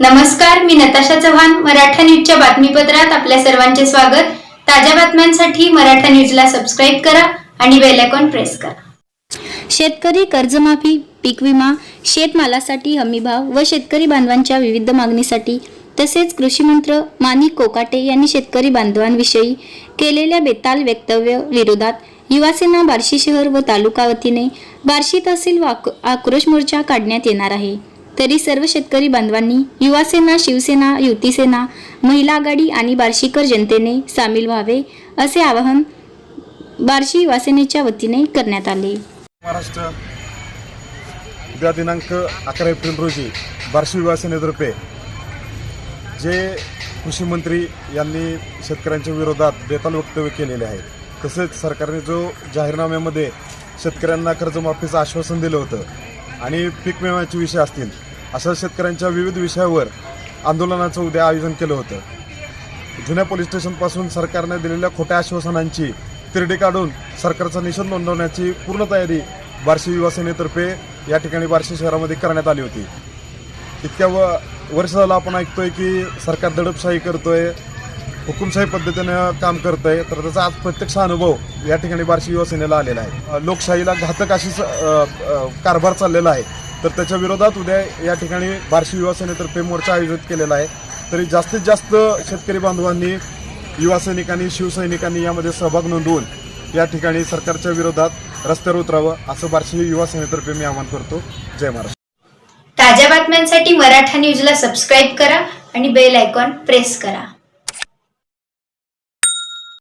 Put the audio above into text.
नमस्कार मी नताशा चव्हाण मराठा न्यूजच्या बातमीपत्रात आपल्या सर्वांचे स्वागत. ताज्या बातम्यांसाठी मराठा न्यूजला सबस्क्राईब करा आणि बेल आयकॉन प्रेस करा. शेतकरी कर्जमाफी पीक विमा शेतमालासाठी हमीभाव व शेतकरी बांधवांच्या विविध मागणीसाठी तसेच कृषीमंत्र मानिक कोकाटे यांनी शेतकरी बांधवांविषयी केलेल्या बेताल वक्तव्य विरोधात युवासेना बार्शी शहर व तालुका वतीने बार्शी तहसील व आक्रोश मोर्चा काढण्यात येणार आहे. तरी सर्व शेतकरी बांधवांनी युवासेना शिवसेना युतीसेना महिला आघाडी आणि बार्शीकर जनतेने सामील व्हावे असे आवाहन बार्शी युवासेनेच्या वतीने करण्यात आले. महाराष्ट्र उद्या दिनांक अकरा एप्रिल रोजी बार्शी युवासेनेतर्फे जे कृषी मंत्री यांनी शेतकऱ्यांच्या विरोधात बेताल वक्तव्य केलेले आहे तसेच सरकारने जो जाहीरनाम्यामध्ये शेतकऱ्यांना कर्जमाफीचं आश्वासन दिलं होतं आणि पीक विम्याचे विषय असतील अशा शेतकऱ्यांच्या विविध विषयावर आंदोलनाचं उद्या आयोजन केलं होतं. जुन्या पोलीस स्टेशनपासून सरकारने दिलेल्या खोट्या आश्वासनांची तिरडी काढून सरकारचा निषेध नोंदवण्याची पूर्ण तयारी बार्शी युवासेनेतर्फे या ठिकाणी बार्शी शहरामध्ये करण्यात आली होती. इतक्या व वर्ष झालं आपण ऐकतोय की सरकार दडपशाही करतोय हुकुमशाही पद्धतीनं काम करतंय तर त्याचा आज प्रत्यक्ष अनुभव या ठिकाणी बार्शी युवासेनेला आलेला आहे. लोकशाहीला घातक अशी कारभार चाललेला आहे. तर त्याच्या विरोधात उद्या या ठिकाणी बार्शी युवासेनेतर्फे मोर्चा आयोजित केलेला आहे. तरी जास्तीत जास्त शेतकरी बांधवांनी युवा सैनिकांनी शिवसैनिकांनी यामध्ये सहभाग नोंदवून या ठिकाणी सरकारच्या विरोधात रस्त्यावर उतरावं असं बार्शी युवा सेनेतर्फे मी आवाहन करतो. जय महाराष्ट्र. ताज्या बातम्यांसाठी मराठा न्यूजला सबस्क्राईब करा आणि बेल आयकॉन प्रेस करा.